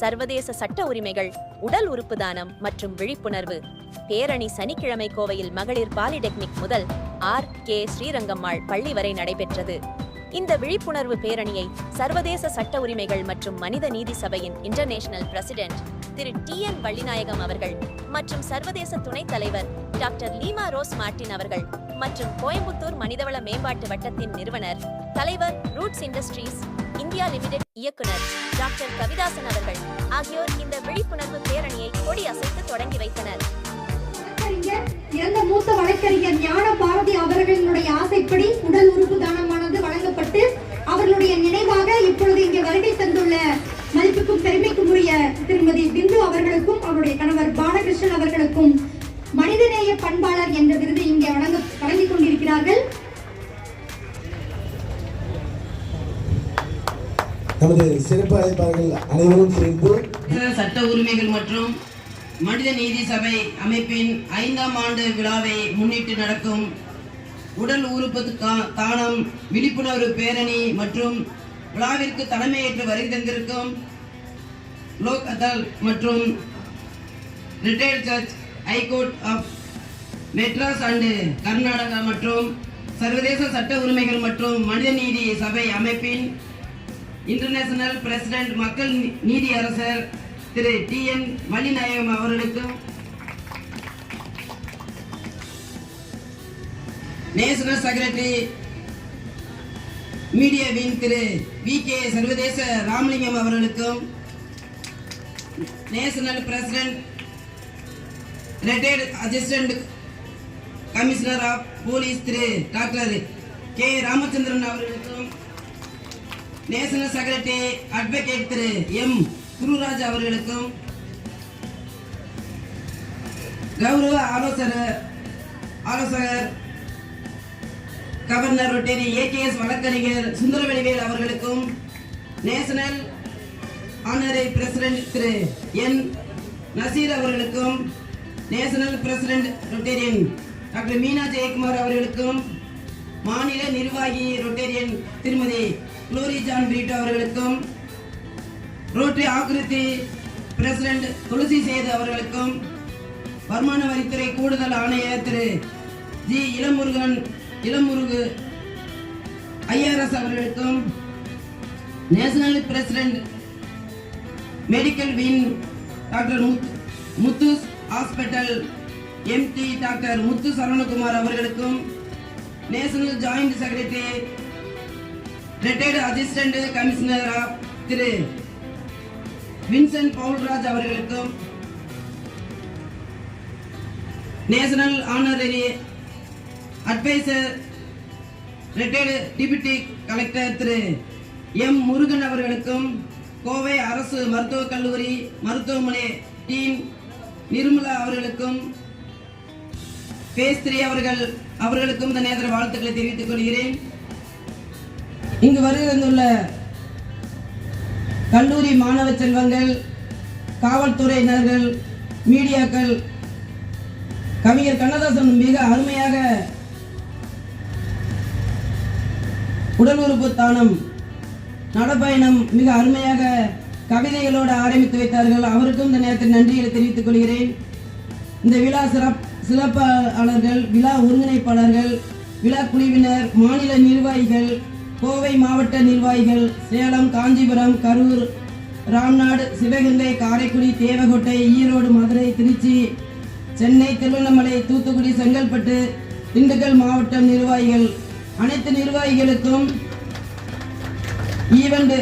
சர்வதேச சட்ட உரிமைகள் உடல் உறுப்பு தானம் மற்றும் விழிப்புணர்வு. பேரணி சனிக்கிழமை கோவையில் மகளிர் பாலிடெக்னிக் முதல் ஆர். கே. ஸ்ரீரங்கம்மாள் பள்ளி வரை நடைபெற்றது. இந்த விழிப்புணர்வு பேரணியை சர்வதேச சட்ட உரிமைகள் மற்றும் மனித நீதி சபையின் இன்டர்நேஷனல் பிரசிடென்ட் திரு. டி. என். வள்ளிநாயகம் அவர்கள் மற்றும் சர்வதேச துணைத் தலைவர் டாக்டர் லீமா ரோஸ் மார்டின் அவர்கள் மற்றும் கோயம்புத்தூர் மனிதவள மேம்பாட்டு வட்டத்தின் நிறுவனர் தலைவர் ரூட்ஸ் இண்டஸ்ட்ரீஸ் இந்தியா லிமிடெட் இயக்குனர் டாக்டர் கவிதாசன் அவர்கள். ஆகியோர் இந்த விழிப்புணர்வு பேரணியை கொடியசைத்து தொடங்கி வைத்தனர். இறந்த மூத்த வழக்கறிஞர் ஞான பாரதி அவர்களினுடைய ஆசைப்படி உடல் உறுப்பு தானமானது வழங்கப்பட்டு அவர்களுடைய நினைவாக இப்பொழுது இங்கே வருகை தந்துள்ள மதிப்புக்கும் பெருமைக்கும் உரிய திருமதி பிந்து அவர்களுக்கும் அவருடைய கணவர் பாலகிருஷ்ணன் அவர்களுக்கும் மனிதநேய பண்பாளர் என்ற விருது இங்கே வழங்க வழங்கிக் கொண்டிருக்கிறார்கள். நமது சிறப்பு அழைப்பாளர்கள் அனைவரும் சேர்ந்து சட்ட உரிமைகள் மற்றும் மனித நீதி சபை அமைப்பின் ஐந்தாம் ஆண்டு விழாவை முன்னிட்டு நடக்கும் உடல் உறுப்பு தானம் விழிப்புணர்வு பேரணி மற்றும் விழாவிற்கு தலைமையேற்று வருகை தந்திருக்கும் லோக் அதல் மற்றும் retired judge high court of Madras and Karnataka மற்றும் சர்வதேச சட்ட உரிமைகள் மற்றும் மனித நீதி சபை அமைப்பின் இன்டர்நேஷனல் பிரசிடென்ட் மக்கள் நீதி அரசர் திரு டி என் மணிநாயகம் அவர்களுக்கும் நேஷனல் செக்ரட்டரி மீடியாவின் திரு வி கே சர்வதேச ராமலிங்கம் அவர்களுக்கும் national president retired assistant commissioner of police Thiru doctor K Ramachandran அவர்களுக்கும் நேஷனல் செக்ரட்டரி அட்வொகேட் திரு எம். குருராஜ் அவர்களுக்கும் கௌரவ ஆலோசகர் ஆலோசகர் கவர்னர் ரொட்டேரி ஏகேஎஸ் வழக்கறிஞர் சுந்தரவெளிவேல் அவர்களுக்கும் நேஷனல் ஆனரை பிரசிடென்ட் திரு என். நசீர் அவர்களுக்கும் national president rotarian doctor Meena Jayakumar அவர்களுக்கும் மாநில நிர்வாகி ரொட்டேரியன் திருமதி குளோரி ஜான் பிரீட்டோ அவர்களுக்கும் ரோட்டரி ஆக்கிருத்தி பிரசிடென்ட் துளசி சேது அவர்களுக்கும் வருமான வரித்துறை கூடுதல் ஆணையர் திரு ஜி இளமுருகன் இளமுருகு ஐஆர்எஸ் அவர்களுக்கும் national president medical wing doctor Muthu hospital MD doctor Muthu Saravanakumar அவர்களுக்கும் national joint secretary retired assistant commissioner of Thiru Vincent Paulraj அவர்களுக்கும் national honorary adviser retired DPT collector திரு M Murugan அவர்களுக்கும் கோவை அரசு மருத்துவக் கல்லூரி மருத்துவமனை டீன் நிர்மலா அவர்களுக்கும் பேஸ்திரி அவர்கள் அவர்களுக்கும் இந்த நேரத்தில் வாழ்த்துக்களை தெரிவித்துக் கொள்கிறேன். இங்கு வருகின்றுள்ள கல்லூரி மாணவ செல்வங்கள் காவல்துறையினர்கள் மீடியாக்கள் கவிஞர் கண்ணதாசன் மிக அருமையாக உடல் உறுப்பு தானம் நடப்பயணம் மிக அருமையாக கவிதைகளோடு ஆரம்பித்து வைத்தார்கள். அவருக்கும் இந்த நேரத்தில் நன்றிகளை தெரிவித்துக் கொள்கிறேன். இந்த விழா சிறப் சிறப்பாளர்கள் விழா ஒருங்கிணைப்பாளர்கள் விழா குழுவினர் மாநில நிர்வாகிகள் கோவை மாவட்ட நிர்வாகிகள் சேலம் காஞ்சிபுரம் கரூர் ராம்நாடு சிவகங்கை காரைக்குடி தேவகோட்டை ஈரோடு மதுரை திருச்சி சென்னை திருவண்ணாமலை தூத்துக்குடி செங்கல்பட்டு திண்டுக்கல் மாவட்ட நிர்வாகிகள். அனைத்து நிர்வாகிகளுக்கும் ஈவெண்ட்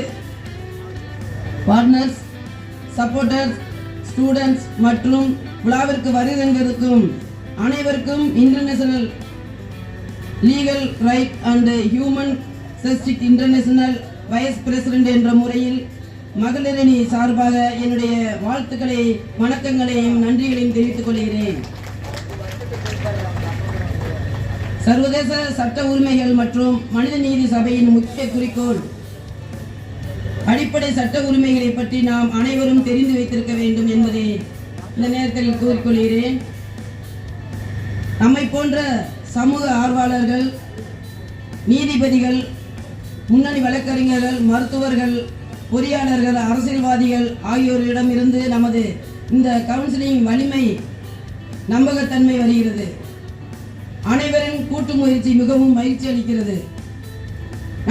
பார்ட்னர்ஸ் சப்போர்ட்டர்ஸ் ஸ்டூடெண்ட்ஸ் மற்றும் விழாவிற்கு வருகின்றிருக்கும் அனைவருக்கும் international legal right and human செஸ்டிக் international vice president என்ற முறையில் மகளிரணி சார்பாக என்னுடைய வாழ்த்துக்களை வணக்கங்களையும் நன்றிகளையும் தெரிவித்துக் கொள்கிறேன். சர்வதேச சட்ட உரிமைகள் மற்றும் மனித நீதி சபையின் முக்கிய குறிக்கோள். அடிப்படை சட்ட உரிமைகளை பற்றி நாம் அனைவரும் தெரிந்து வைத்திருக்க வேண்டும் என்பதை இந்த நேரத்தில் கூறிக்கொள்கிறேன். நம்மை போன்ற சமூக ஆர்வலர்கள் நீதிபதிகள் முன்னணி வழக்கறிஞர்கள் மருத்துவர்கள் பொறியாளர்கள் அரசியல்வாதிகள் ஆகியோரிடம் இருந்து நமது இந்த கவுன்சிலிங் வலிமை நம்பகத்தன்மை வருகிறது. அனைவரின் கூட்டு முயற்சி மிகவும் மகிழ்ச்சி அளிக்கிறது.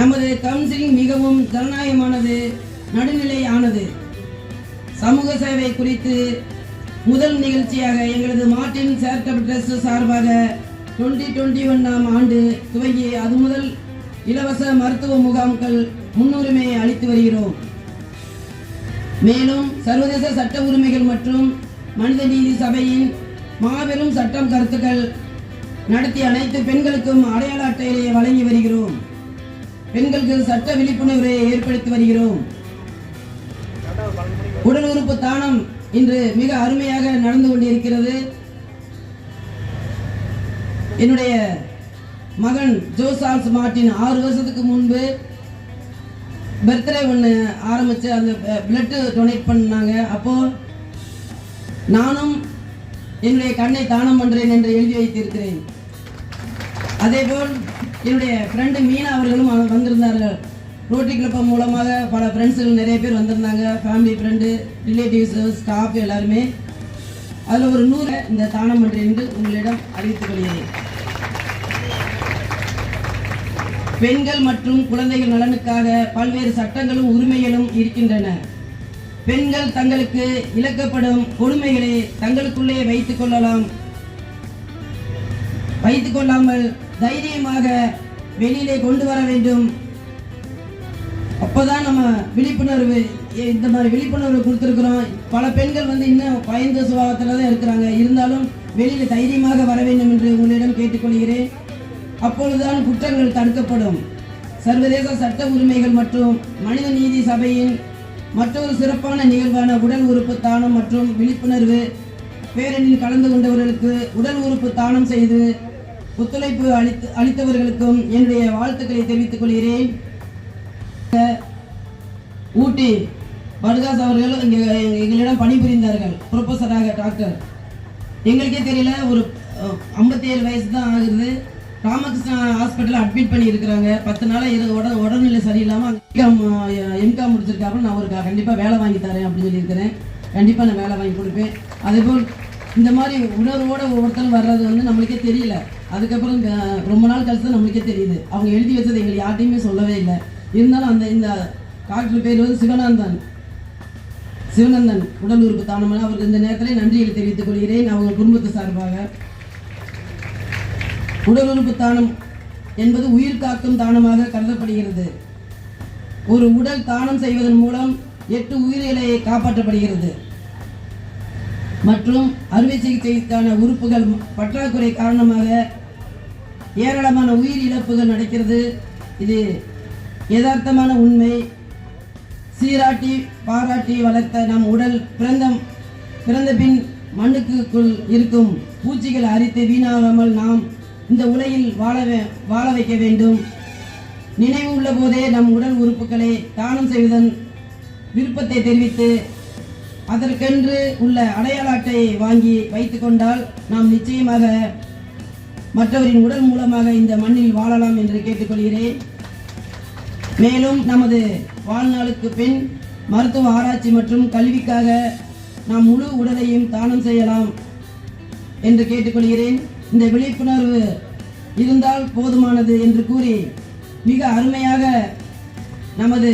நமது கவுன்சிலிங் மிகவும் ஜனநாயகமானது நடுநிலையானது. சமூக சேவை குறித்து முதல் நிகழ்ச்சியாக எங்களது மார்டின் சேரிட்டபிள் ட்ரஸ்ட் சார்பாக டுவெண்ட்டி டுவெண்ட்டி ஒன்றாம் ஆண்டு துவங்கி அது முதல் இலவச மருத்துவ முகாம்கள் முன்னுரிமையை அளித்து வருகிறோம். மேலும் சர்வதேச சட்ட உரிமைகள் மற்றும் மனித நீதி சபையின் மாபெரும் சட்டம் கருத்துக்கள் நடத்தி அனைத்து பெண்களுக்கும் அடையாள அட்டையிலேயே வழங்கி வருகிறோம். பெண்களுக்கு சட்ட விழிப்புணர்வை ஏற்படுத்தி வருகிறோம். உடல் உறுப்பு தானம் இன்று மிக அருமையாக நடந்து கொண்டிருக்கிறது. என்னுடைய மகன் ஜோசால்ஸ் மார்ட்டின் ஆறு வருஷத்துக்கு முன்பு பர்த்டே ஒன்று ஆரம்பித்து அந்த பிளட்டு டொனேட் பண்ணாங்க. அப்போது நானும் என்னுடைய கண்ணை தானம் பண்ணுறேன் என்று எழுதி வைத்திருக்கிறேன். அதேபோல் என்னுடைய ஃப்ரெண்டு மீனா அவர்களும் வந்திருந்தார்கள். ரோட்டரி கிளப்பம் மூலமாக பல ஃப்ரெண்ட்ஸுகள் நிறைய பேர் வந்திருந்தாங்க. ஃபேமிலி ஃப்ரெண்டு ரிலேட்டிவ்ஸு ஸ்டாஃப் எல்லாருமே. அதில் ஒரு நூறு இந்த தானம் பண்ணுறேன் என்று உங்களிடம் அறிவித்துக் கொள்கிறேன். பெண்கள் மற்றும் குழந்தைகள் நலனுக்காக பல்வேறு சட்டங்களும் உரிமைகளும் இருக்கின்றன. பெண்கள் தங்களுக்கு இழக்கப்படும் கொடுமைகளை தங்களுக்குள்ளே வைத்துக் கொள்ளலாம். வைத்துக் கொள்ளாமல் தைரியமாக வெளியிலே கொண்டு வர வேண்டும். அப்போதான் நம்ம விழிப்புணர்வு இந்த மாதிரி விழிப்புணர்வு கொடுத்துருக்குறோம். பல பெண்கள் வந்து இன்னும் பயந்த சுபாவத்தில் தான் இருக்கிறாங்க. இருந்தாலும் வெளியில் தைரியமாக வர வேண்டும் என்று உங்களிடம் கேட்டுக்கொள்கிறேன். அப்பொழுதுதான் குற்றங்கள் தடுக்கப்படும். சர்வதேச சட்ட உரிமைகள் மற்றும் மனித நீதி சபையின் மற்றொரு சிறப்பான நிகழ்வான உடல் உறுப்பு தானம் மற்றும் விழிப்புணர்வு பேரணியில் கலந்து கொண்டவர்களுக்கு உடல் உறுப்பு தானம் செய்து ஒத்துழைப்பு அளித்து அளித்தவர்களுக்கும் என்னுடைய வாழ்த்துக்களை தெரிவித்துக் கொள்கிறேன். ஊட்டி படுகாஸ் அவர்கள் இங்கே எங்களிடம் பணிபுரிந்தார்கள். ப்ரொஃபஸராக டாக்டர். எங்களுக்கே தெரியல ஒரு ஐம்பத்தி ஏழு வயசு தான் ஆகுது. ராமகிருஷ்ணா ஹாஸ்பிட்டலில் அட்மிட் பண்ணி இருக்கிறாங்க பத்து நாளாக இரு உட உடல்நிலை சரியில்லாமல் எம்காம் எம்காம் முடிச்சிருக்காப்புல நான் ஒரு கண்டிப்பாக வேலை வாங்கி தரேன் அப்படின்னு சொல்லியிருக்கிறேன். கண்டிப்பாக நான் வேலை வாங்கி கொடுப்பேன். அதேபோல் இந்த மாதிரி உணர்வோடு ஒவ்வொருத்தரும் வர்றது வந்து நம்மளுக்கே தெரியல. அதுக்கப்புறம் ரொம்ப நாள் கழிச்சு தான் நம்மளுக்கே தெரியுது. அவங்க எழுதி வச்சது எங்களுக்கு யார்ட்டையுமே சொல்லவே இல்லை. இருந்தாலும் அந்த இந்த டாக்டர் பேர் வந்து சிவநந்தன். சிவனந்தன் உடல் உறுப்பு தானமான அவருக்கு இந்த நேரத்திலே நன்றிகளை தெரிவித்துக் கொள்கிறேன். அவங்க குடும்பத்து சார்பாக. உடல் உறுப்பு தானம் என்பது உயிர் காக்கும் தானமாக கருதப்படுகிறது. ஒரு உடல் தானம் செய்வதன் மூலம் எட்டு உயிரிழையை காப்பாற்றப்படுகிறது. மற்றும் அறுவை சிகிச்சைக்கான உறுப்புகள் பற்றாக்குறை காரணமாக ஏராளமான உயிர் இழப்புகள் நடக்கிறது. இது யதார்த்தமான உண்மை. சீராட்டி பாராட்டி வளர்த்த நம் உடல் பிறந்த பிறந்த பின் மண்ணுக்குள் இருக்கும் பூச்சிகள் அரித்து வீணாகாமல் நாம் இந்த உலகில் வாழ வே- வாழ வைக்க வேண்டும். நினைவு உள்ள போதே நம் உடல் உறுப்புகளை தானம் செய்வதன் விருப்பத்தை தெரிவித்து அதற்கென்று உள்ள அடையாள அட்டையை வாங்கி வைத்துக்கொண்டால் நாம் நிச்சயமாக மற்றவரின் உடல் மூலமாக இந்த மண்ணில் வாழலாம் என்று கேட்டுக்கொள்கிறேன். மேலும் நமது வாழ்நாளுக்கு பின் மருத்துவ ஆராய்ச்சி மற்றும் கல்விக்காக நாம் முழு உடலையும் தானம் செய்யலாம் என்று கேட்டுக்கொள்கிறேன். இந்த விழிப்புணர்வு இருந்தால் போதுமானது என்று கூறி மிக அருமையாக நமது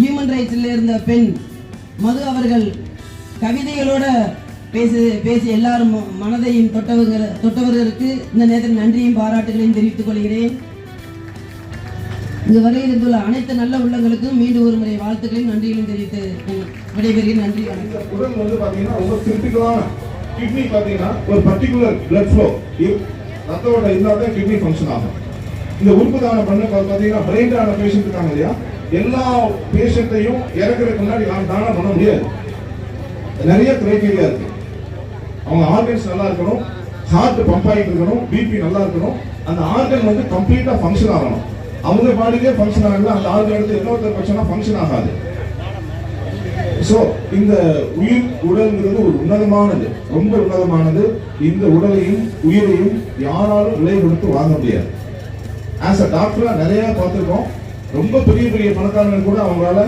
ஹியூமன் ரைட்ஸில் இருந்த பெண் மது அவர்கள் கவிதைகளோட பேசி பேசி எல்லாரும் மனதையும் தொட்டவங்க தொட்டவர்களுக்கு இந்த நேரத்தில் நன்றியும் பாராட்டுகளையும் தெரிவித்துக் கொள்கிறேன். இங்கு இருந்துள்ள அனைத்து நல்ல உள்ளங்களுக்கும் மீண்டும் ஒரு முறை வாழ்த்துக்களையும் நன்றிகளையும் தெரிவித்து விடைபெறுகிறேன். நன்றி வணக்கம். கிட்னி பார்த்தீங்கன்னா ஒரு பர்டிகுலர் பிளட் ஃப்ளோ ரத்த ஓட்டம் இருந்தால் தான் கிட்னி ஃபங்க்ஷன் ஆகும். இந்த உறுப்பு தானம் பண்ண பார்த்தீங்கன்னா பிரெயின் ஆன பேஷண்ட் இருக்காங்க இல்லையா? எல்லா பேஷண்ட்டையும் இறக்குறதுக்கு முன்னாடி நாம் தானம் பண்ண முடியாது. நிறைய கிரைட்டீரியா இருக்கு. அவங்க ஆர்கன்ஸ் நல்லா இருக்கணும். ஹார்ட் பம்ப் ஆகிட்டு இருக்கணும். பிபி நல்லா இருக்கணும். அந்த ஆர்கன் வந்து கம்ப்ளீட்டாக ஃபங்க்ஷன் ஆகணும். அவங்க பாடியிலே ஃபங்க்ஷன் ஆகல அந்த ஆர்கன் எடுத்து இன்னொருத்தர் ஃபங்க்ஷனா ஃபங்க்ஷன் ஆகாது. ஸோ இந்த உயிர் உடல்ங்கிறது ஒரு உன்னதமானது. ரொம்ப உன்னதமானது. இந்த உடலையும் உயிரையும் யாராலும் விலை கொடுத்து வாங்க முடியாது. ஆஸ் அ டாக்டராக நிறையா பார்த்துருக்கோம். ரொம்ப பெரிய பெரிய பணக்காரங்க கூட அவங்களால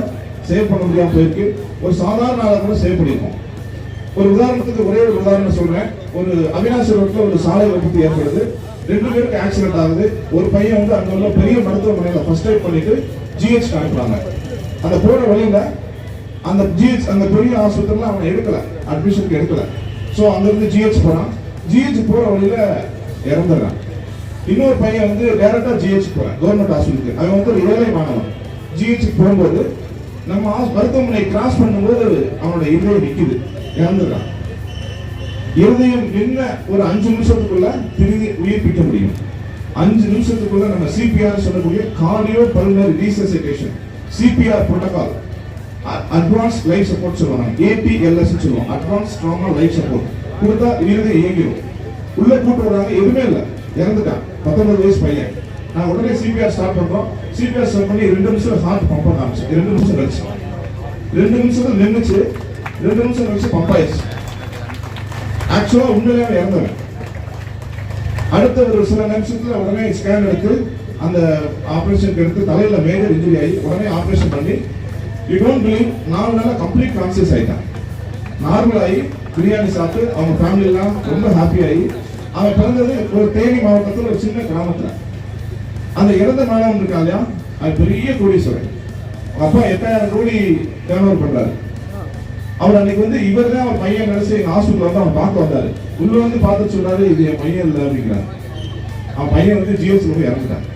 சேவ் பண்ண முடியாமல் போயிருக்கு. ஒரு சாதாரண ஆளை கூட சேவ் பண்ணியிருக்கோம் ஒரு உதாரணத்துக்கு ஒரே ஒரு உதாரணம் சொல்கிறேன் ஒரு அவினாசி ரோட்டில் ஒரு சாலை விபத்து ஏற்படுது. ரெண்டு பேருக்கு ஆக்சிடென்ட் ஆகுது. ஒரு பையன் வந்து அங்கே உள்ள பெரிய மருத்துவமனையில் ஃபர்ஸ்ட் எய்ட் பண்ணிட்டு ஜிஹெச் அனுப்புறாங்க. அந்த போற வழியில் அந்த ஜிஹெச் அந்த பெரிய ஆஸ்பத்திரியில் அவனை எடுக்கல அட்மிஷனுக்கு எடுக்கல. ஸோ அங்கேருந்து ஜிஹெச் போகிறான் ஜிஹெச் போகிற வழியில இறந்துடுறான். இன்னொரு பையன் வந்து டேரெக்டாக ஜிஹெச் போகிறான் கவர்மெண்ட் ஹாஸ்பிட்டலுக்கு அவன் வந்து ஒரு ஏழை மாணவன். ஜிஹெச் போகும்போது நம்ம ஹாஸ்- மருத்துவமனை கிராஸ் பண்ணும்போது அவனோட இதயம் நிற்கிது இறந்துடுறான். இருதயம் நின்ன ஒரு அஞ்சு நிமிஷத்துக்குள்ள திரும்பி உயிர்ப்பிக்க முடியும். அஞ்சு நிமிஷத்துக்குள்ள நம்ம சிபிஆர் சொல்லக்கூடிய cardio pulmonary resuscitation CPR protocol advance life support சொல்லுவாங்க. ஏபிஎல்எஸ் சொல்லுவோம் அட்வான்ஸ் ஸ்ட்ராங்காக லைஃப் சப்போர்ட் கொடுத்தா இருதயம் இயங்கிடும் உள்ள கூட்டு வராங்க எதுவுமே இல்லை. இறந்துட்டான். பத்தொன்பது வயசு பையன். நான் உடனே சிபிஆர் ஸ்டார்ட் பண்ணோம் சிபிஆர் ஸ்டார்ட் பண்ணி ரெண்டு நிமிஷம் ஹார்ட் பம்ப் பண்ண ஆரம்பிச்சு ரெண்டு நிமிஷம் கழிச்சு. ரெண்டு நிமிஷத்துல நின்றுச்சு ரெண்டு நிமிஷம் கழிச்சு பம்ப் ஆயிடுச்சு. ஆக்சுவலாக உண்மையிலே இறந்தவன். அடுத்த ஒரு சில நிமிஷத்தில் உடனே ஸ்கேன் எடுத்து அந்த ஆப்ரேஷனுக்கு எடுத்து தலையில் மேஜர் இன்ஜுரி ஆகி உடனே ஆப்ரேஷன் பண்ணி யூ டோன்ட் பிலீவ் நாலு நாளாக கம்ப்ளீட் கான்சியஸ் ஆயிட்டான். நார்மல் ஆகி பிரியாணி சாப்பிட்டு அவங்க ஃபேமிலியெல்லாம் ரொம்ப ஹாப்பி ஆகி அவன் பிறந்தது ஒரு தேனி மாவட்டத்தில் ஒரு சின்ன கிராமத்தில். அந்த இறந்த மாணவன் இருக்கா இல்லையா? அது பெரிய கோடீஸ்வரன் அவங்க அப்பா எட்டாயிரம் கோடி டேர்ன் ஓவர் பண்றாரு. அவர் அன்னைக்கு வந்து இவர் தான் அவர் பையன் நினைச்சு எங்கள் ஹாஸ்பிட்டல் வந்து அவன் பார்க்க வந்தார். உள்ளே வந்து பார்த்து சொன்னார் இது என் பையன் இல்லை அப்படிங்கிறார். அவன் பையன் வந்து ஜிஎஸ்ல போய் இறந்துட்டான்.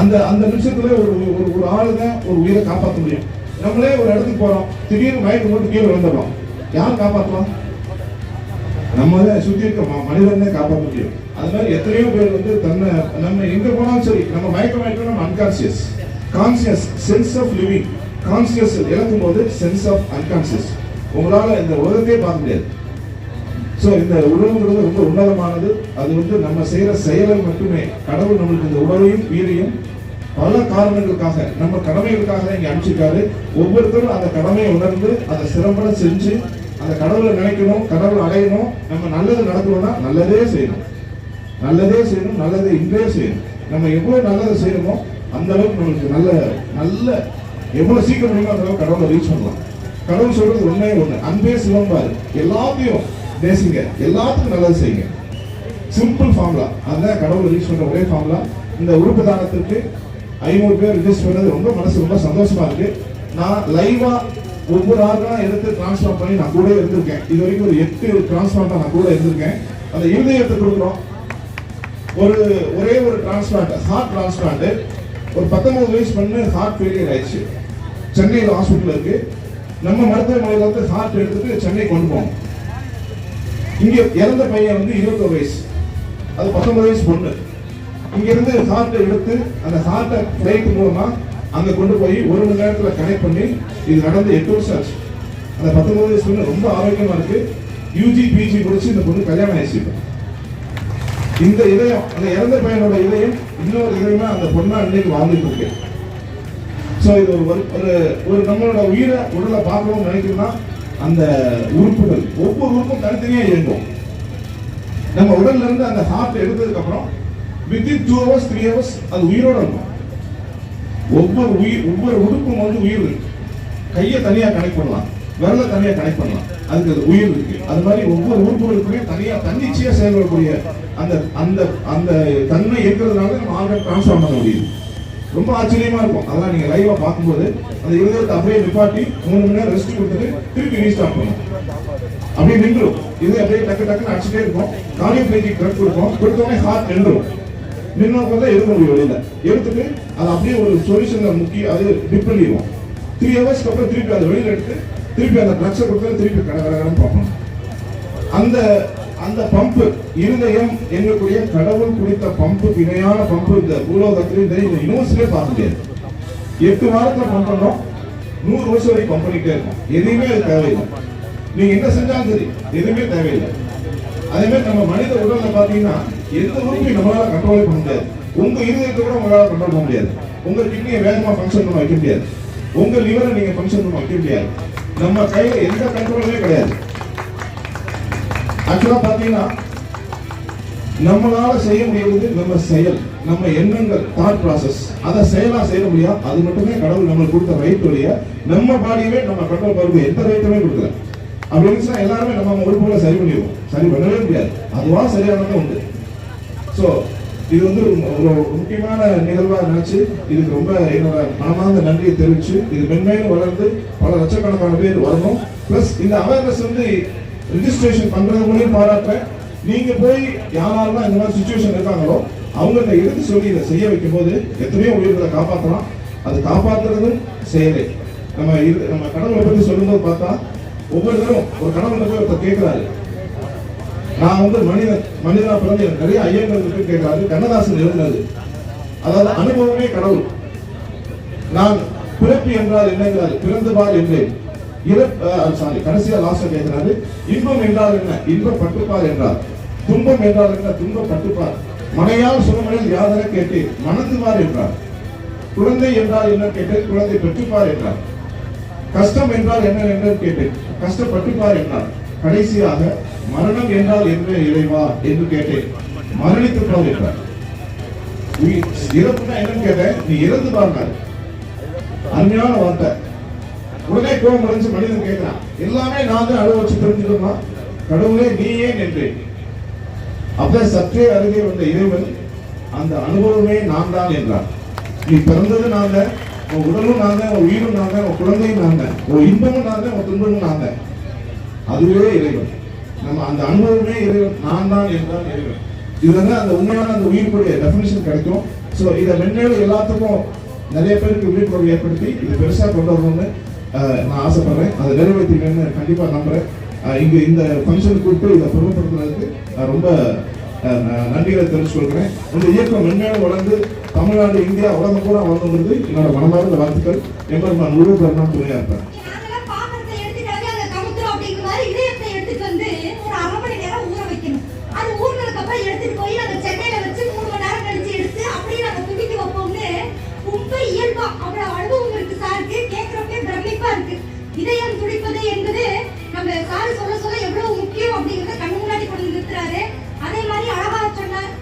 அந்த அந்த நிமிஷத்துல ஒரு ஒரு ஒரு ஆளு தான் ஒரு உயிரை காப்பாற்ற முடியும். நம்மளே ஒரு இடத்துக்கு போறோம் திடீர்னு மயக்கம் போட்டு கீழே விழுந்துடுறோம். யார் காப்பாற்றலாம் நம்ம தான் சுத்தி இருக்க மனிதனே மனிதன் தான் காப்பாற்ற முடியும். அது மாதிரி எத்தனையோ பேர் வந்து தன்னை நம்ம எங்க போனாலும் சரி நம்ம மயக்கம் மயக்கம் நம்ம unconscious conscious sense of living conscious இழக்கும் போது சென்ஸ் ஆஃப் அன்கான்சியஸ் உங்களால இந்த உலகத்தையே பார்க்க முடியாது. ஸோ இந்த உணவுங்கிறது ரொம்ப உன்னதமானது. அது வந்து நம்ம செய்கிற செயலை மட்டுமே கடவுள் நம்மளுக்கு இந்த உணவையும் உயிரையும் பல காரணங்களுக்காக நம்ம கடமைகளுக்காக இங்கே அனுப்பிச்சிருக்காரு. ஒவ்வொருத்தரும் அந்த கடமையை உணர்ந்து அதை சிறம்பட செஞ்சு அந்த கடவுளை நினைக்கணும் கடவுளை அடையணும். நம்ம நல்லது நடக்கணும்னா நல்லதே செய்யணும். நல்லதே செய்யணும் நல்லது இன்றே செய்யணும். நம்ம எவ்வளோ நல்லதை செய்யணுமோ அந்த அளவுக்கு நம்மளுக்கு நல்ல நல்ல எவ்வளோ சீக்கிரம் முடியுமோ அந்த அளவுக்கு கடவுளை ரீச் பண்ணலாம். கடவுள் சொல்றது ஒண்ணே. ஒன்று அன்பே சிவம்பாரு. எல்லாத்தையும் பேசுங்க. எல்லாத்துக்கும் நல்லது செய்யுங்க. சிம்பிள் ஃபார்முலா அதுதான் கடவுள் ரீச் பண்ணுற ஒரே ஃபார்முலா இந்த உறுப்பு தானத்திற்கு ஐநூறு பேர் ரிஜிஸ்டர் பண்ணது ரொம்ப மனசு ரொம்ப சந்தோஷமா இருக்கு. நான் லைவா ஒவ்வொரு ஆர்கனா எடுத்து டிரான்ஸ்ஃபார்ம் பண்ணி நான் கூட இருந்திருக்கேன். இது வரைக்கும் ஒரு எட்டு டிரான்ஸ்ஃபார்ம் நான் கூட இருந்திருக்கேன். அந்த இருதயத்தை கொடுக்குறோம். ஒரு ஒரே ஒரு டிரான்ஸ்பிளான்ட் ஹார்ட் டிரான்ஸ்பிளான்ட் ஒரு பத்தொன்பது வயசு பண்ணு ஹார்ட் ஃபெயிலியர் ஆயிடுச்சு. சென்னையில் ஹாஸ்பிட்டல் இருக்கு. நம்ம மருத்துவமனையில் வந்து ஹார்ட் எடுத்துட்டு சென்னை கொண்டு போகணும். இங்க இறந்த பையன் வந்து இருபத்தொரு வயசு. அது பத்தொன்பது வயசு பொண்ணு. இங்க இருந்து ஹார்ட்டை எடுத்து அந்த ஹார்ட்டை ஃபிளைட் மூலமா அங்க கொண்டு போய் ஒரு மணி நேரத்துல கனெக்ட் பண்ணி இது நடந்து எட்டு வருஷம் ஆச்சு. அந்த பத்தொன்பது வயசு பொண்ணு ரொம்ப ஆரோக்கியமா இருக்கு. யூஜி பிஜி முடிச்சு இந்த பொண்ணு கல்யாணம் ஆயிடுச்சு இந்த இதயம் அந்த இறந்த பையனோட இதயம் இன்னொரு இதயமா அந்த பொண்ணா இன்னைக்கு வாழ்ந்துட்டு இருக்கு. ஸோ இது ஒரு ஒரு- ஒரு ஒரு நம்மளோட உயிரை உடலை பார்க்கணும்னு நினைக்கிறோம்னா அந்த உறுப்புகள் ஒவ்வொரு உறுப்பும் தனித்தனியாக இயங்கும். நம்ம உடல்ல இருந்து அந்த ஹார்ட் எடுத்ததுக்கு அப்புறம் within two hours three hours அது உயிரோட இருக்கும். ஒவ்வொரு உயிர் ஒவ்வொரு உறுப்பும் வந்து உயிர் இருக்கு. கையை தனியா கனெக்ட் பண்ணலாம். விரல தனியா கனெக்ட் பண்ணலாம். அதுக்கு அது உயிர் இருக்கு. அது மாதிரி ஒவ்வொரு உறுப்புகளுக்குமே தனியா தன்னிச்சையா செயல்படக்கூடிய அந்த அந்த அந்த தன்மை இருக்கிறதுனால நம்ம ஆர்கன் டிரான்ஸ்ஃபார்ம் பண்ண முடியுது. ரொம்ப ஆச்சரியமா இருக்கும். அதெல்லாம் நீங்க லைவா பார்க்கும்போது அந்த இருதயத்தை அப்படியே நிப்பாட்டி மூணு மணி நேரம் ரெஸ்ட் கொடுத்துட்டு திருப்பி ரீஸ்டார்ட் பண்ணும் அப்படியே நின்றும் இது அப்படியே டக்கு டக்குன்னு அடிச்சுட்டே இருக்கும். கார்டியோபிளேஜிக் ட்ரக் கொடுக்கும் கொடுத்தோடனே ஹார்ட் நின்றும் நின்று தான் எடுக்க முடியும் வெளியில. எடுத்துட்டு அது அப்படியே ஒரு சொல்யூஷன்ல முக்கி அது டிப் பண்ணிடுவோம். த்ரீ ஹவர்ஸ்க்கு அப்புறம் திருப்பி அதை வெளியில எடுத்து திருப்பி அந்த ட்ரக்ஸை கொடுத்து திருப்பி கடை கடகடன்னு பார்ப்போம். அந்த அந்த பம்பு இருதயம் எங்களுடைய கடவுள் குறித்த பம்பு இணையான பம்பு இந்த பூலோகத்திலே இந்த இந்த பார்க்க முடியாது. எட்டு வாரத்தில் பம்ப் பண்ணோம் நூறு வருஷம் வரைக்கும் பம்ப் பண்ணிட்டே இருக்கும். எதுவுமே அது தேவையில்லை. நீங்க என்ன செஞ்சாலும் சரி எதுவுமே தேவையில்லை. அதே மாதிரி நம்ம மனித உடல்ல பாத்தீங்கன்னா எந்த உறுப்பையும் நம்மளால கண்ட்ரோல் பண்ண முடியாது. உங்க இருதயத்தை கூட உங்களால கண்ட்ரோல் பண்ண முடியாது. உங்க கிட்னியை வேகமா ஃபங்க்ஷன் பண்ண வைக்க முடியாது. உங்க லிவரை நீங்க ஃபங்க்ஷன் பண்ண வைக்க முடியாது. நம்ம கையில எந்த கண்ட்ரோலுமே கிடையாது. ஆக்சுவலாக பார்த்தீங்கன்னா நம்மளால செய்ய முடியாது நம்ம செயல் நம்ம எண்ணங்கள் தாட் ப்ராசஸ் அதை செயலா செய்ய முடியாது அது மட்டுமே கடவுள் நம்மளுக்கு கொடுத்த ரைட் வழிய நம்ம பாடியவே நம்ம கண்ட்ரோல் பண்ணுறது எந்த ரைட்டுமே கொடுக்கல. அப்படி இருந்துச்சுன்னா எல்லாருமே நம்ம ஒரு போல சரி பண்ணிடுவோம். சரி பண்ணவே முடியாது. அதுவா சரியானதான் உண்டு. ஸோ இது வந்து ஒரு முக்கியமான நிகழ்வா நினைச்சு இதுக்கு ரொம்ப என்னோட மனமார்ந்த நன்றியை தெரிவிச்சு இது மென்மேலும் வளர்ந்து பல லட்சக்கணக்கான பேர் வரணும். பிளஸ் இந்த அவேர்னஸ் வந்து ரிஜிஸ்ட்ரேஷன் பண்றவங்களையும் பாராட்டுறேன். நீங்க போய் யாரெல்லாம் இந்த மாதிரி சுச்சுவேஷன் இருக்காங்களோ அவங்கள்ட்ட எடுத்து சொல்லி இதை செய்ய வைக்கும் போது எத்தனையோ உயிர்களை காப்பாற்றலாம் அது காப்பாற்றுறது செயலே. நம்ம இது நம்ம கடவுளை பற்றி சொல்லும்போது பார்த்தா ஒவ்வொரு ஒரு கடவுளை போய் ஒருத்தர் கேட்கிறாரு நான் வந்து மனித மனிதனா பிறந்து எனக்கு நிறைய ஐயங்கள் இருக்கு கேட்கிறாரு கண்ணதாசன் எழுதினது. அதாவது அனுபவமே கடவுள். நான் பிறப்பு என்றால் என்னங்கிறாரு. பிறந்து பார் என்றேன். சாரி கடைசியா லாஸ்ட் கேட்கிறாரு இன்பம் என்றால் என்ன? இன்பம் பட்டுப்பார் என்றார் துன்பம் என்றால் என்ன? துன்பம் பட்டுப்பார் மனையால் சுரமனில் யாதென கேட்டு மணந்துவார் என்றார். குழந்தை என்றால் என்ன கேட்டேன்? குழந்தை பெற்றுப்பார் என்றார். கஷ்டம் என்றால் என்ன என்று கேட்டேன். கஷ்டப்பட்டுப்பார் என்றார். கடைசியாக மரணம் என்றால் என்ன இறைவா என்று கேட்டேன். மரணித்துப்பார் என்றார். இறப்புனா என்னன்னு கேட்டேன்? நீ இறந்து பாருங்க அருமையான வார்த்தை. உடனே கோபம் அடைஞ்சு மனிதன் கேட்கிறான் எல்லாமே நான் தான் அழுவ வச்சு தெரிஞ்சுக்கணுமா? கடவுளே நீயே நின்றேன் அப்ப சற்றே அருகே வந்த இறைவன் அந்த அனுபவமே நான் தான் என்றார் நீ பிறந்தது நான் தான் உன் உடலும் நான் தான் உன் உயிரும் நான் தான் உன் குழந்தையும் நான் தான் உன் இன்பமும் நான் தான் உன் துன்பமும் நான் தான். அதுவே இறைவன். நம்ம அந்த அனுபவமே இறைவன் நான் தான் என்றான் இறைவன். இதுதான் அந்த உண்மையான அந்த உயிர்ப்புடைய டெஃபினேஷன் கிடைக்கும். ஸோ இதை மென்மேலும் எல்லாத்துக்கும் நிறைய பேருக்கு விழிப்புணர்வு ஏற்படுத்தி இது பெருசாக கொண்டு வரணும்னு நான் ஆசைப்படுறேன். அதை நிறைவேற்றிக்கணும்னு கண்டிப்பாக நம்புறேன். இங்கே இந்த ஃபங்க்ஷன் கூப்பிட்டு இதை பெருமைப்படுத்துறதுக்கு நான் ரொம்ப நன்றிகளை தெரிஞ்சுக்கொள்கிறேன் இந்த இயக்கம் மென்மேலும் வளர்ந்து தமிழ்நாடு இந்தியா உலகம் பூரா வளர்ந்துங்கிறது என்னோட மனமார்ந்த வாழ்த்துக்கள். எம்பெருமான் முழு பெருமான் துணையாக இருப்பேன் நம்ம சாரு சொல்ல சொல்ல எவ்வளவு முக்கியம் அப்படிங்கறத கண்ணு முன்னாடி கொண்டு வந்து நிறுத்துறாரு. அதே மாதிரி அழகா சொன்னார்.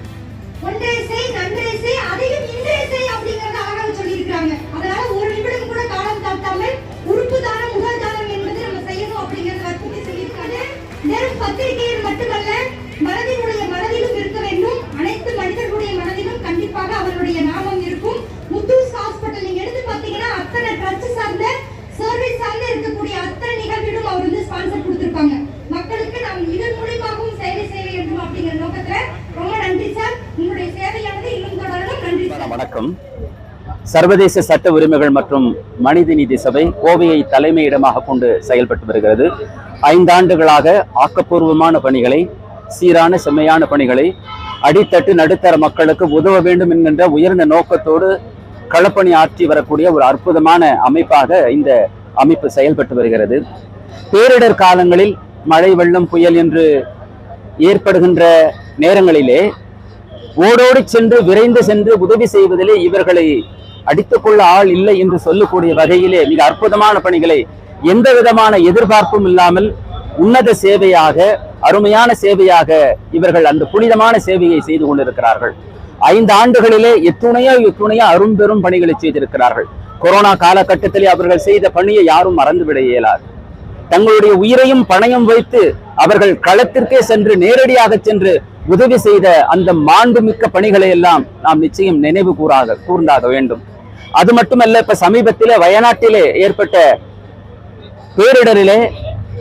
ஒன்றே செய் நன்றே செய் அதையும் இன்றே செய் அப்படிங்கறத அழகாக சொல்லியிருக்காங்க அதனால ஒரு நிமிடம் கூட காலம் தாழ்த்தாமல் உறுப்பு தானம் உடல் தானம் என்பது நம்ம செய்யணும் அப்படிங்கறத வற்புறுத்தி சொல்லியிருக்காங்க வெறும் பத்திரிகையில் மட்டுமல்ல மனதினுடைய மனதிலும் இருக்க வேண்டும். அனைத்து மனிதர்களுடைய மனதிலும் கண்டிப்பாக அவருடைய நாமம் இருக்கும். முத்தூஸ் ஹாஸ்பிட்டல் நீங்க எடுத்து பாத்தீங்கன்னா அத்தனை ட்ரஸ்ட் சார்ந்த சார்ந்து இருக்கக்கூடிய அத்தனை நிகழ்விலும் அவர் வந்து ஸ்பான்சர் கொடுத்திருப்பாங்க மக்களுக்கு நாம் இதன் மூலியமாகவும் சேவை செய்ய வேண்டும் அப்படிங்கிற நோக்கத்துல ரொம்ப நன்றி சார். உங்களுடைய சேவையானது இன்னும் தொடரணும் நன்றி சார். வணக்கம். சர்வதேச சட்ட உரிமைகள் மற்றும் மனித நீதி சபை கோவையை தலைமையிடமாக கொண்டு செயல்பட்டு வருகிறது. ஐந்தாண்டுகளாக ஆக்கப்பூர்வமான பணிகளை சீரான செம்மையான பணிகளை அடித்தட்டு நடுத்தர மக்களுக்கு உதவ வேண்டும் என்கின்ற உயர்ந்த நோக்கத்தோடு களப்பணி ஆற்றி வரக்கூடிய ஒரு அற்புதமான அமைப்பாக இந்த அமைப்பு செயல்பட்டு வருகிறது. பேரிடர் காலங்களில் மழை வெள்ளம் புயல் என்று ஏற்படுகின்ற நேரங்களிலே ஓடோடி சென்று விரைந்து சென்று உதவி செய்வதிலே இவர்களை அடித்துக்கொள்ள ஆள் இல்லை என்று சொல்லக்கூடிய வகையிலே மிக அற்புதமான பணிகளை எந்த விதமான எதிர்பார்ப்பும் இல்லாமல் உன்னத சேவையாக அருமையான சேவையாக இவர்கள் அந்த புனிதமான சேவையை செய்து கொண்டிருக்கிறார்கள். ஐந்து ஆண்டுகளிலே எத்துணையோ எத்துணையோ அரும்பெரும் பணிகளை செய்திருக்கிறார்கள். கொரோனா காலகட்டத்திலே அவர்கள் செய்த பணியை யாரும் மறந்துவிட இயலாது. தங்களுடைய உயிரையும் பணயம் வைத்து அவர்கள் களத்திற்கே சென்று நேரடியாக சென்று உதவி செய்த அந்த மாண்புமிக்க பணிகளை எல்லாம் நாம் நிச்சயம் நினைவு கூறாக கூர்ந்தாக வேண்டும். அது மட்டுமல்ல இப்ப சமீபத்திலே வயநாட்டிலே ஏற்பட்ட பேரிடரிலே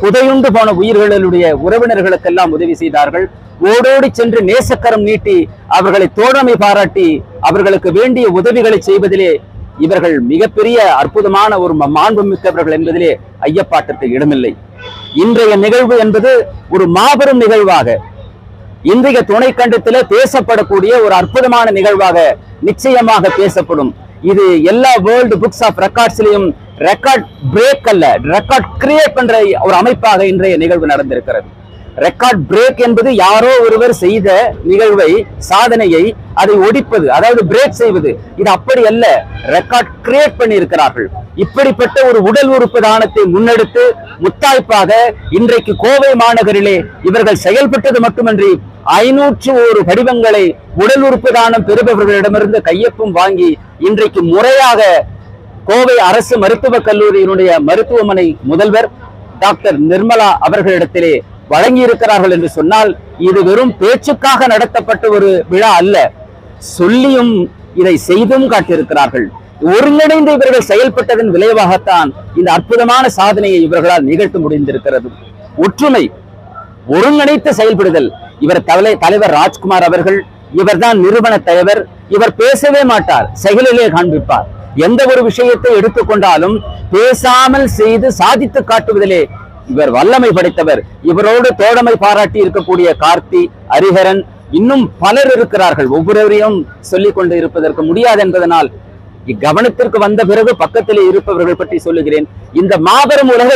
புதையுண்டு போன உயிர்களுடைய உறவினர்களுக்கெல்லாம் உதவி செய்தார்கள். ஓடோடி சென்று நேசக்கரம் நீட்டி அவர்களை தோழமை பாராட்டி அவர்களுக்கு வேண்டிய உதவிகளை செய்வதிலே இவர்கள் மிகப்பெரிய அற்புதமான ஒரு மாண்பு மிக்கவர்கள் என்பதிலே ஐயப்பாட்டிற்கு இடமில்லை. இன்றைய நிகழ்வு என்பது ஒரு மாபெரும் நிகழ்வாக இன்றைய துணை கண்டத்திலே பேசப்படக்கூடிய ஒரு அற்புதமான நிகழ்வாக நிச்சயமாக பேசப்படும். இது எல்லா வேர்ல்டு புக்ஸ் ஆஃப் ரெக்கார்ட்ஸ்லயும் ரெக்கார்ட் பிரேக் அல்ல ரெக்கார்ட் கிரியேட் பண்ற ஒரு அமைப்பாக இன்றைய நிகழ்வு நடந்திருக்கிறது. ரெக்கார்ட் பிரேக் என்பது யாரோ ஒருவர் செய்த நிகழ்வை சாதனையை அதை ஒடிப்பது அதாவது பிரேக் செய்வது. இது அப்படி அல்ல. ரெக்கார்ட் கிரியேட் பண்ணியிருக்கிறார்கள். இப்படிப்பட்ட ஒரு உடல் உறுப்பு தானத்தை முன்னெடுத்து முத்தாய்ப்பாக இன்றைக்கு கோவை மாநகரிலே இவர்கள் செயல்பட்டது மட்டுமன்றி ஐநூற்று ஒரு படிவங்களை உடல் உறுப்பு தானம் பெறுபவர்களிடமிருந்து கையொப்பம் வாங்கி இன்றைக்கு முறையாக கோவை அரசு மருத்துவக் கல்லூரியினுடைய மருத்துவமனை முதல்வர் டாக்டர் நிர்மலா அவர்களிடத்திலே வழங்கி இருக்கிறார்கள் என்று சொன்னால் இது வெறும் பேச்சுக்காக நடத்தப்பட்ட ஒரு விழா அல்ல. சொல்லியும் இதை செய்தும் காட்டியிருக்கிறார்கள். ஒருங்கிணைந்து இவர்கள் செயல்பட்டதன் விளைவாகத்தான் இந்த அற்புதமான சாதனையை இவர்களால் நிகழ்த்த முடிந்திருக்கிறது. ஒற்றுமை ஒருங்கிணைத்து செயல்படுதல். இவர் தலை தலைவர் ராஜ்குமார் அவர்கள் இவர்தான் நிறுவன தலைவர். இவர் பேசவே மாட்டார் செயலிலே காண்பிப்பார். எந்த ஒரு விஷயத்தை எடுத்துக்கொண்டாலும் பேசாமல் செய்து சாதித்து காட்டுவதிலே இவர் வல்லமை படைத்தவர். இவரோடு தோழமை பாராட்டி இருக்கக்கூடிய கார்த்தி ஹரிஹரன் இன்னும் பலர் இருக்கிறார்கள். ஒவ்வொருவரையும் சொல்லிக் கொண்டு இருப்பதற்கு முடியாது என்பதனால் இக்கவனத்திற்கு வந்த பிறகு பக்கத்திலே இருப்பவர்கள் பற்றி சொல்லுகிறேன். இந்த மாபெரும் உலக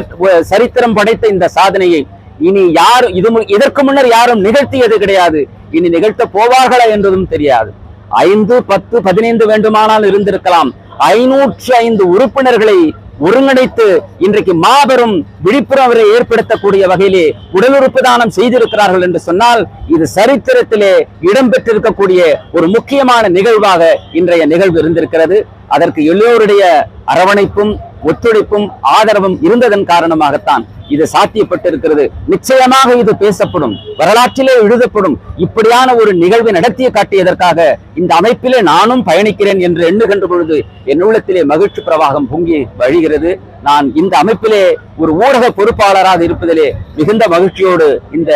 சரித்திரம் படைத்த இந்த சாதனையை இனி யார் இது இதற்கு முன்னர் யாரும் நிகழ்த்தியது கிடையாது. இனி நிகழ்த்த போவார்களா என்பதும் தெரியாது. ஐந்து பத்து பதினைந்து வேண்டுமானால் இருந்திருக்கலாம். ஐநூற்று ஐந்து உறுப்பினர்களை ஒருங்கிணைத்து இன்றைக்கு மாபெரும் விழிப்புணர்வை ஏற்படுத்தக்கூடிய வகையிலே உடல் உறுப்பு தானம் செய்திருக்கிறார்கள் என்று சொன்னால் இது சரித்திரத்திலே இடம்பெற்றிருக்கக்கூடிய ஒரு முக்கியமான நிகழ்வாக இன்றைய நிகழ்வு இருந்திருக்கிறது. அதற்கு எல்லோருடைய அரவணைப்பும் ஒத்துழைப்பும் ஆதரவும் இருந்ததன் காரணமாகத்தான் இது சாத்தியப்பட்டிருக்கிறது. நிச்சயமாக இது பேசப்படும் வரலாற்றிலே எழுதப்படும். இப்படியான ஒரு நிகழ்வை நடத்திய காட்டியதற்காக இந்த அமைப்பிலே நானும் பயணிக்கிறேன் என்று எண்ணுகின்ற பொழுது என் உள்ளத்திலே மகிழ்ச்சி பிரவாகம் பொங்கி வழிகிறது. நான் இந்த அமைப்பிலே ஒரு ஊடக பொறுப்பாளராக இருப்பதிலே மிகுந்த மகிழ்ச்சியோடு இந்த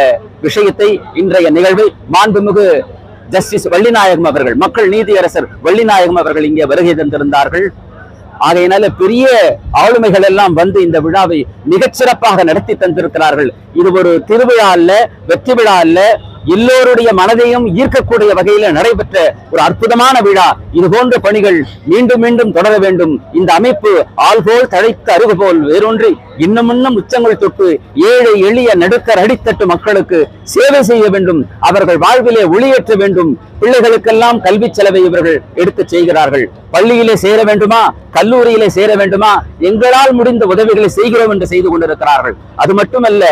விஷயத்தை இன்றைய நிகழ்வை மாண்புமிகு ஜஸ்டிஸ் வள்ளிநாயகம் அவர்கள் மக்கள் நீதியரசர் வள்ளிநாயகம் அவர்கள் இங்கே வருகை தந்திருந்தார்கள். ஆகையினால பெரிய ஆளுமைகள் எல்லாம் வந்து இந்த விழாவை மிகச்சிறப்பாக நடத்தி தந்திருக்கிறார்கள். இது ஒரு திருவிழா அல்ல வெற்றி விழா அல்ல. எல்லோருடைய மனதையும் ஈர்க்கக்கூடிய வகையில நடைபெற்ற ஒரு அற்புதமான விழா. இது போன்ற பணிகள் மீண்டும் மீண்டும் தொடர வேண்டும். இந்த அமைப்பு ஆள்போல் தழைத்த அருகு போல் வேறொன்றி இன்னும் இன்னும் உச்சங்கள் தொட்டு ஏழை எளிய நடுக்கர் அடித்தட்டு மக்களுக்கு சேவை செய்ய வேண்டும். அவர்கள் வாழ்விலே ஒளியேற்ற வேண்டும். பிள்ளைகளுக்கெல்லாம் கல்வி செலவை இவர்கள் எடுத்து செய்கிறார்கள். பள்ளியிலே சேர வேண்டுமா? கல்லூரியிலே சேர வேண்டுமா? எங்களால் முடிந்த உதவிகளை செய்கிறோம் என்று செய்து கொண்டிருக்கிறார்கள். அது மட்டுமல்ல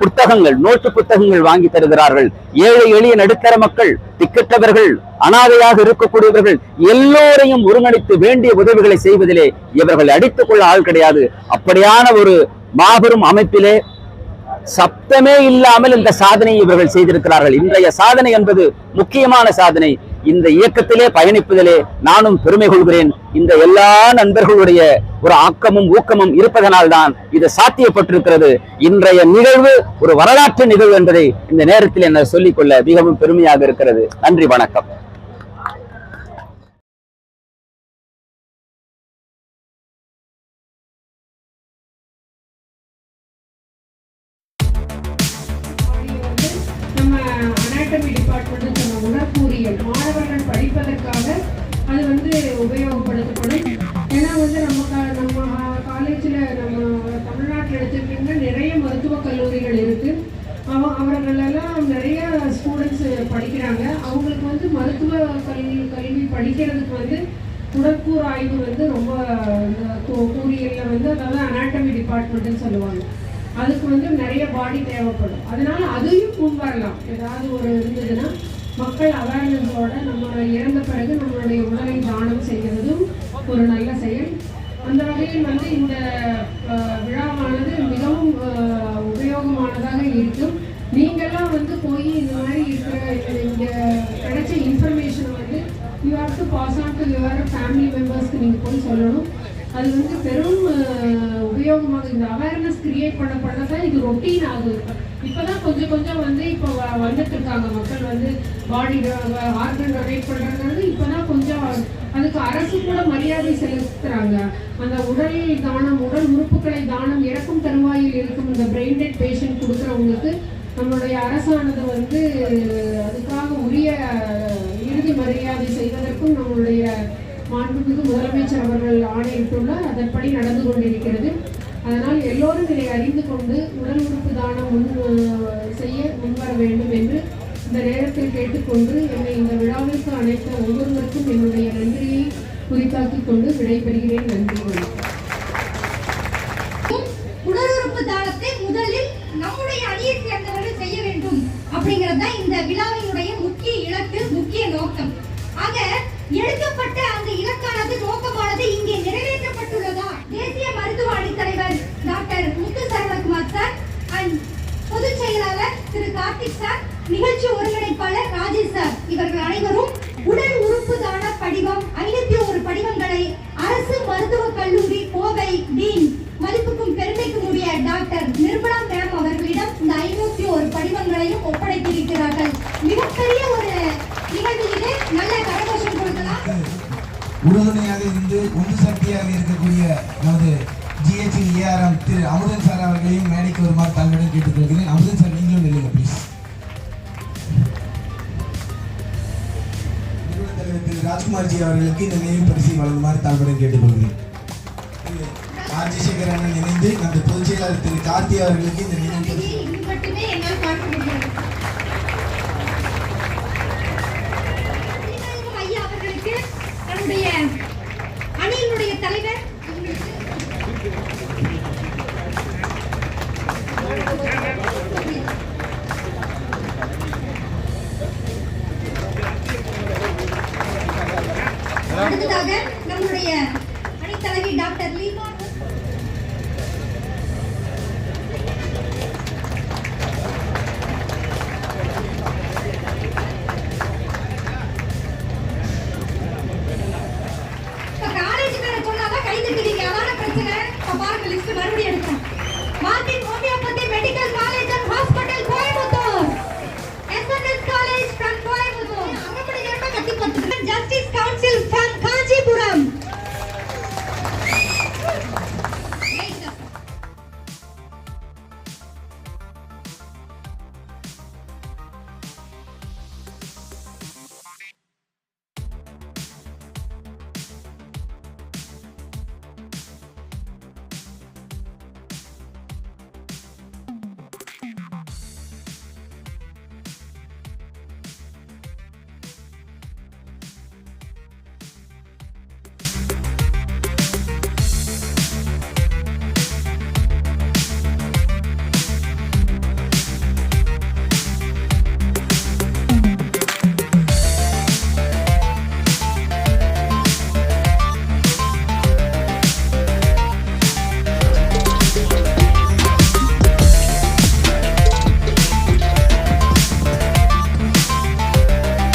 புத்தகங்கள் நோட்டு புத்தகங்கள் வாங்கி தருகிறார்கள். ஏழை எளிய நடுத்தர மக்கள் திக்கற்றவர்கள் அனாதையாக இருக்கக்கூடியவர்கள் எல்லோரையும் ஒருங்கிணைத்து வேண்டிய உதவிகளை செய்வதிலே இவர்கள் அடித்துக் கொள்ள ஆள் கிடையாது. அப்படியான ஒரு மாபெரும் அமைப்பிலே சப்தமே இல்லாமல் இந்த சாதனையை இவர்கள் செய்திருக்கிறார்கள். இன்றைய சாதனை என்பது முக்கியமான சாதனை. இந்த இயக்கத்திலே பயணிப்பதிலே நானும் பெருமை கொள்கிறேன். இந்த எல்லா நண்பர்களுடைய ஒரு ஆக்கமும் ஊக்கமும் இருப்பதனால்தான் இது சாத்தியப்பட்டிருக்கிறது. இன்றைய நிகழ்வு ஒரு வரலாற்று நிகழ்வு என்பதை இந்த நேரத்தில் என்ன சொல்லிக்கொள்ள மிகவும் பெருமையாக இருக்கிறது. நன்றி வணக்கம். பாடி தேவைப்படும். அதனால அதையும் முன் வரலாம் ஏதாவது ஒரு இருந்ததுன்னா மக்கள் அவேர்னஸோட நம்ம இறந்த பிறகு நம்மளுடைய உடலை தானம் செய்கிறதும் ஒரு நல்ல செயல். அந்த வகையில் வந்து இந்த விழாவானது மிகவும் உபயோகமானதாக இருக்கும். நீங்கள்லாம் வந்து போய் இந்த மாதிரி இருக்கிற இங்கே கிடைச்ச இன்ஃபர்மேஷன் வந்து you have to pass on to your family மெம்பர்ஸ்க்கு நீங்கள் போய் சொல்லணும். அது வந்து பெரும் உபயோகமாக இந்த அவேர்னஸ் கிரியேட் பண்ணப்பட ரொட்டீன் ஆகுது. இப்போதான் கொஞ்சம் கொஞ்சம் வந்து இப்போ வ- வந்துட்டு இருக்காங்க மக்கள் வந்து பாடி ஆர்கன் டொனேட் பண்ணுறது இப்போதான் கொஞ்சம் அதுக்கு அரசு கூட மரியாதை செலுத்துறாங்க. அந்த உடல் தானம் உடல் உறுப்புகளை தானம் இறக்கும் தருவாயில் இருக்கும் இந்த பிரெயின் டெட் பேஷண்ட் கொடுக்குறவங்களுக்கு நம்மளுடைய அரசானது வந்து அதுக்காக உரிய இறுதி மரியாதை செய்வதற்கும் நம்மளுடைய மாண்புமிகு முதலமைச்சர் அவர்கள் ஆணையிட்டுள்ளார் அதன்படி நடந்து கொண்டிருக்கிறது. அதனால் எல்லோரும் இதை அறிந்து கொண்டு உடல் உறுப்பு தானம் முன் செய்ய முன்வர வேண்டும் என்று இந்த நேரத்தில் கேட்டுக்கொண்டு என்னை இந்த விழாவிற்கு அழைத்த ஒவ்வொருவருக்கும் என்னுடைய நன்றியை குறித்தாக்கிக் கொண்டு விடைபெறுகிறேன். நன்றி உடல் உறுப்பு தானத்தை முதலில் நம்முடைய அணியை சேர்ந்தவர்கள் செய்ய வேண்டும் அப்படிங்கிறது தான் இந்த விழாவினுடைய முக்கிய இலக்கு முக்கிய நோக்கம். ஆக எடுக்கப்பட்ட அந்த இலக்கானது நோக்கமானது இங்கே